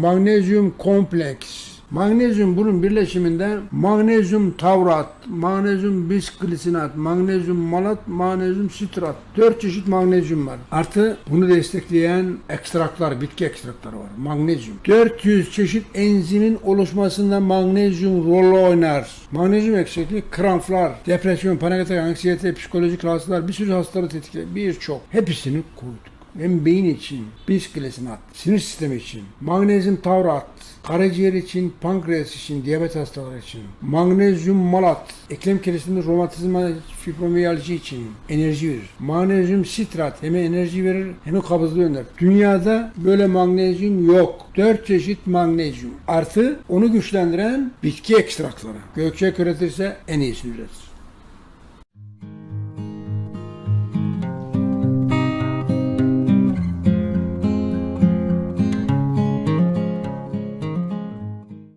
magnezyum kompleks. Magnezyum bunun birleşiminde magnezyum tavrat, magnezyum bisglisinat, magnezyum malat, magnezyum sitrat. Dört çeşit magnezyum var. Artı bunu destekleyen ekstraklar, bitki ekstrakları var. Magnezyum. 400 çeşit enzimin oluşmasında magnezyum rol oynar. Magnezyum eksikliği kramplar, depresyon, panik atak, anksiyete, psikolojik rahatsızlıklar, bir sürü hastalığı tetikler. Birçok. Hepsini koyduk hem beyin için, bisklesinat, sinir sistemi için, magnezyum taurat, karaciğer için, pankreas için, diyabet hastaları için, magnezyum malat, eklem keresinde romatizma, fibromiyalji için enerji verir. Magnezyum sitrat hem enerji verir hem kabızlığı önler. Dünyada böyle magnezyum yok. Dört çeşit magnezyum. Artı onu güçlendiren bitki ekstrakları. Gökçek üretirse en iyisini üretir.